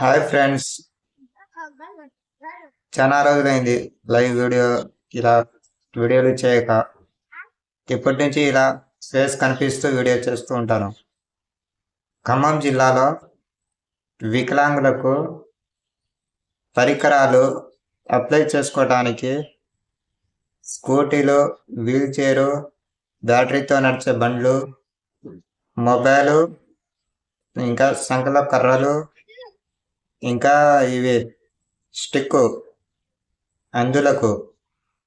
Hi friends. చాలా రోజులైంది live video ఇలా వీడియోలు చేయక. ఇప్పటి నుంచి ఇలా ఫేస్ కనిపిస్తూ వీడియో చేస్తూ ఉంటాను. ఖమ్మం జిల్లాలో వికలాంగులకు పరికరాలు అప్లై చేసుకోవడానికి స్కూటీలు వీల్ చైరు బ్యాటరీతో నడిచే బండ్లు మొబైలు ఇంకా సంకల కర్రలు ఇంకా ఇవి స్టిక్ అందులకు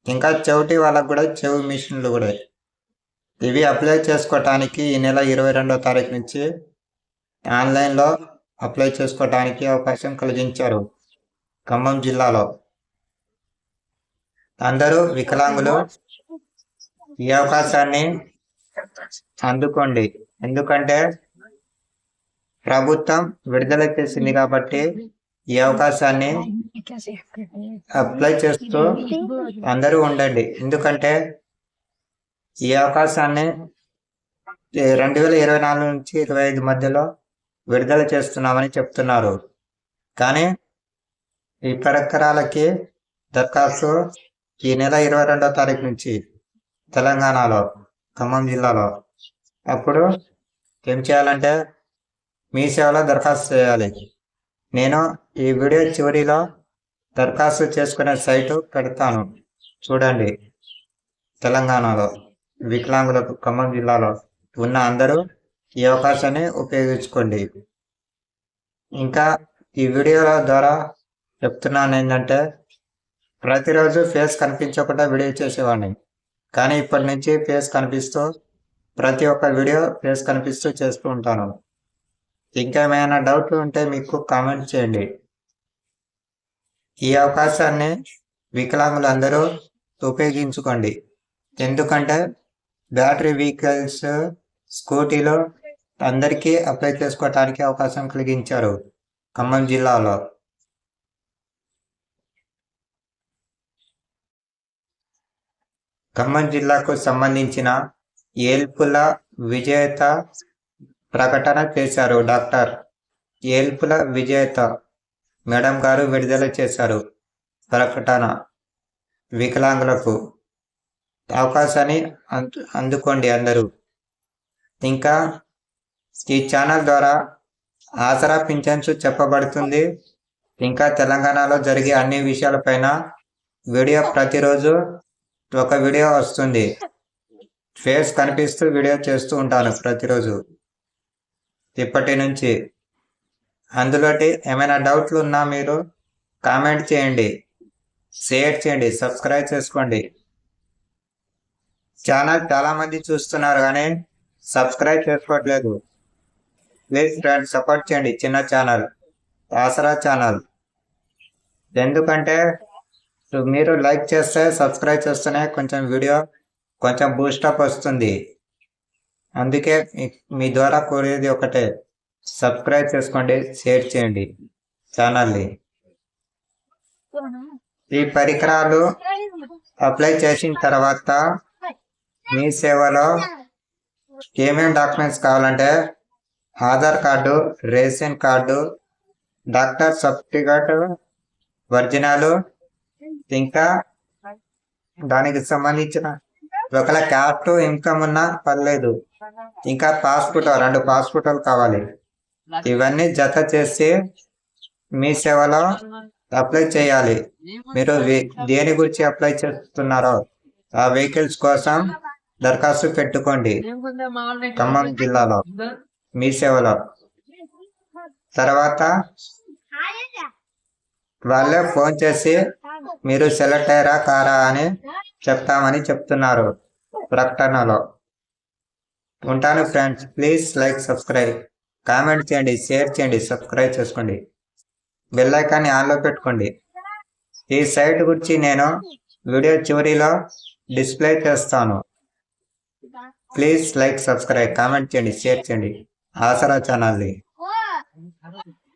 ఇంకా చెవిటి వాళ్ళకు కూడా చెవి మిషన్లు కూడా. ఇవి అప్లై చేసుకోవటానికి ఈ నెల ఇరవై రెండో తారీఖు నుంచి ఆన్లైన్లో అప్లై చేసుకోవటానికి అవకాశం కలిగించారు ఖమ్మం జిల్లాలో. అందరూ వికలాంగులు ఈ అవకాశాన్ని అందుకోండి. ఎందుకంటే ప్రభుత్వం విడుదల చేసింది కాబట్టి ఈ అవకాశాన్ని అప్లై చేస్తూ అందరూ ఉండండి. ఎందుకంటే ఈ అవకాశాన్ని రెండు వేల ఇరవై నాలుగు నుంచి ఇరవై ఐదు మధ్యలో విడుదల చేస్తున్నామని చెప్తున్నారు. కానీ ఈ పరికరాలకి దరఖాస్తు ఈ నెల ఇరవై రెండో తారీఖు నుంచి తెలంగాణలో ఖమ్మం జిల్లాలో. అప్పుడు ఏం చేయాలంటే మీ సేవలో దరఖాస్తు చేయాలి. నేను ఈ వీడియో చివరిలో దరఖాస్తు చేసుకునే సైటు పెడతాను. చూడండి. తెలంగాణలో వికలాంగులకు ఖమ్మం జిల్లాలో ఉన్న అందరూ ఈ అవకాశాన్ని ఉపయోగించుకోండి. ఇంకా ఈ వీడియోల ద్వారా చెప్తున్నాను ఏంటంటే ప్రతిరోజు ఫేస్ కనిపించకుండా వీడియో చేసేవాడిని. కానీ ఇప్పటి నుంచి ఫేస్ కనిపిస్తూ ప్రతి ఒక్క వీడియో ఫేస్ కనిపిస్తూ చేస్తూ ఉంటాను. ఇంకేమైనా డౌట్లు ఉంటే మీకు కామెంట్ చేయండి. ఈ అవకాశాన్ని వికలాంగులందరూ ఉపయోగించుకోండి. ఎందుకంటే బ్యాటరీ వెహికల్స్ స్కూటీలో అందరికీ అప్లై చేసుకోవటానికి అవకాశం కలిగించారు ఖమ్మం జిల్లాలో. ఖమ్మం జిల్లాకు సంబంధించిన ఏల్పుల విజేత ప్రకటన చేశారు డాక్టర్ ఏల్పుల విజేత. మేడం గారు విడుదల చేశారు ప్రకటన వికలాంగులకు అవకాశాన్ని అందు అందుకోండి అందరూ. ఇంకా ఈ ఛానల్ ద్వారా ఆసరా పింఛన్స్ చెప్పబడుతుంది. ఇంకా తెలంగాణలో జరిగే అన్ని విషయాలపైన వీడియో ప్రతిరోజు ఒక వీడియో వస్తుంది. ఫేస్ కనిపిస్తూ వీడియో చేస్తూ ఉంటాను ప్రతిరోజు. ఇప్పటి నుంచి. అందులోటి ఏమైనా డౌట్లు ఉన్నా మీరు కామెంట్ చేయండి. షేర్ చేయండి. సబ్స్క్రైబ్ చేసుకోండి. ఛానల్ చాలామంది చూస్తున్నారు కానీ సబ్స్క్రైబ్ చేసుకోవట్లేదు. ప్లీజ్ ఫ్రెండ్స్ సపోర్ట్ చేయండి. చిన్న ఛానల్ ఆసరా ఛానల్. ఎందుకంటే మీరు లైక్ చేస్తే సబ్స్క్రైబ్ చేస్తేనే కొంచెం వీడియో కొంచెం బూస్టప్ వస్తుంది. అందుకే మీ ద్వారా కోరేది ఒకటే. సబ్స్క్రైబ్ చేసుకోండి షేర్ చేయండి ఛానల్ని. ఈ పరికరాలు అప్లై చేసిన తర్వాత మీ సేవలో ఏమేమి డాక్యుమెంట్స్ కావాలంటే Aadhaar card ration card doctor certificate original ఇంకా దానికి సంబంధించిన ఒకవేళ క్యాస్ట్ ఇన్కమ్ ఉన్నా పర్లేదు. ఇంకా పాస్పోర్ట్ రెండు పాస్పోర్ట్లు కావాలి. ఇవన్నీ జత చేసి మీ సేవలో అప్లై చేయాలి. మీరు దేని గురించి అప్లై చేస్తున్నారో ఆ వెహికల్స్ కోసం దరఖాస్తు పెట్టుకోండి. ఖమ్మం జిల్లాలో మీ సేవలో. తర్వాత వాళ్ళే ఫోన్ చేసి మీరు సెలెక్ట్ అయ్యారా కారా అని చెప్తామని చెప్తున్నారు ప్రకటనలో. ఉంటాను friends please like subscribe comment చేయండి షేర్ చేయండి సబ్స్క్రైబ్ చేసుకోండి. బెల్లైకాన్ని ఆన్లో పెట్టుకోండి. ఈ సైట్ గురించి నేను వీడియో చివరిలో డిస్ప్లే చేస్తాను. ప్లీజ్ లైక్ సబ్స్క్రైబ్ కామెంట్ చేయండి షేర్ చేయండి. ఆసరా ఛానల్ది